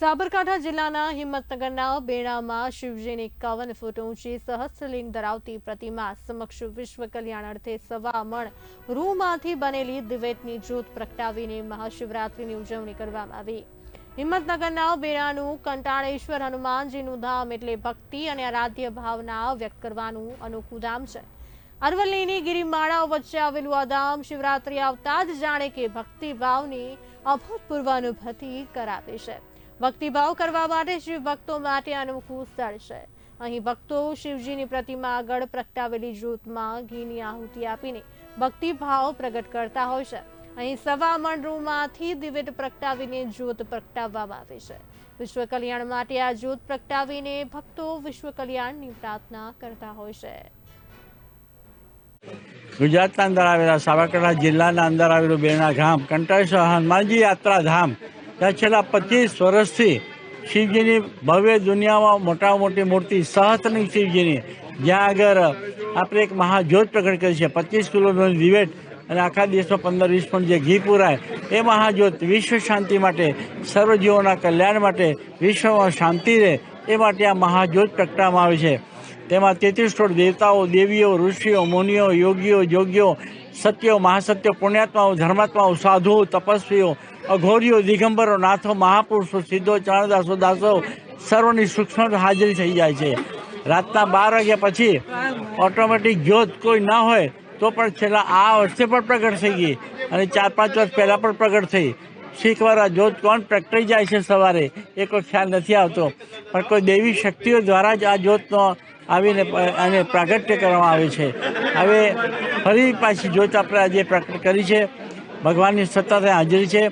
સાબરકાંઠા જિલ્લાના હિંમતનગરના બેડામાં શિવજીની એકાવન ફૂટ ઊંચી સહસ્ત્રલિંગ ધરાવતી પ્રતિમા સમક્ષ વિશ્વ કલ્યાણ અર્થે સવા મણ રૂમાંથી બનેલી દિવેટની જ્યોત પ્રગટાવીને મહાશિવરાત્રીની ઉજવણી કરવામાં આવી. હિંમતનગરના બેડાનું કંટાળેશ્વર હનુમાનજીનું ધામ એટલે ભક્તિ અને આરાધ્ય ભાવના વ્યક્ત કરવાનું અનોખું ધામ છે. અરવલ્લીની ગિરિમાળાઓ વચ્ચે આવેલું આ ધામ શિવરાત્રી આવતા જ જાણે કે ભક્તિભાવની અભૂતપૂર્વ અનુભૂતિ કરાવે છે. ભક્તિભાવ કરવા માટે શિવ ભક્તો માટે અનોખું સ્થળ છે. અહીં ભક્તો શિવજીની પ્રતિમા આગળ પ્રગટાવેલી જ્યોતમાં ઘીની આહુતિ આપીને ભક્તિભાવ પ્રગટ કરતા હોય છે. અહીં સવા મણ દિવેટ પ્રગટાવીને જ્યોત પ્રગટાવવામાં આવે છે. વિશ્વ કલ્યાણ માટે આ જ્યોત પ્રગટાવીને ભક્તો વિશ્વ કલ્યાણની પ્રાર્થના કરતા હોય છે. ગુજરાતના અંદર આવેલા સાબરકાંઠા જિલ્લાના અંદર આવેલું બેના ગામ કંટાળેશ્વર હનુમાનજી યાત્રા ધામ ત્યાં છેલ્લા પચીસ વર્ષથી શિવજીની ભવ્ય દુનિયામાં મોટા મોટી મૂર્તિ સહસ્ત્રની શિવજીની. જ્યાં આગળ આપણે એક મહાજ્યોત પ્રગટ કરી છે. પચીસ કિલોમીટર દિવેટ અને આખા દેશમાં પંદર વીસ પણ જે ઘી પુરાય, એ મહાજ્યોત વિશ્વ શાંતિ માટે, સર્વ જીવોના કલ્યાણ માટે, વિશ્વમાં શાંતિ રહે, એ માટે આ મહાજ્યોત પ્રગટાવવામાં આવે છે. તેમાં તેત્રીસ કરોડ દેવતાઓ, દેવીઓ, ઋષિઓ, મુનિઓ, યોગીઓ યોગ્યો સત્યો, મહાસત્યો, પુણ્યાત્માઓ, ધર્માત્માઓ, સાધુઓ, તપસ્વીઓ, અઘોરીઓ, દિગંબરો, નાથો, મહાપુરુષો, સિદ્ધો, ચાણદાસો, દાસો સર્વની સૂક્ષ્મ હાજરી થઈ જાય છે. રાતના બાર વાગ્યા પછી ઓટોમેટિક જ્યોત કોઈ ના હોય તો પણ છેલ્લા આ વર્ષે પણ પ્રગટ થઈ ગઈ અને ચાર પાંચ વર્ષ પહેલાં પણ પ્રગટ થઈ. શીખવાર આ જ્યોત કોણ પ્રગટાઈ જાય છે સવારે? એ કોઈ ખ્યાલ નથી આવતો. પણ કોઈ દેવી શક્તિઓ દ્વારા જ આ જ્યોતનો આવીને અને પ્રાગટ્ય કરવામાં આવે છે. હવે ફરી પાછી જોત આપણે આજે પ્રગટ કરી છે. ભગવાનની સત્તાને હાજરી છે.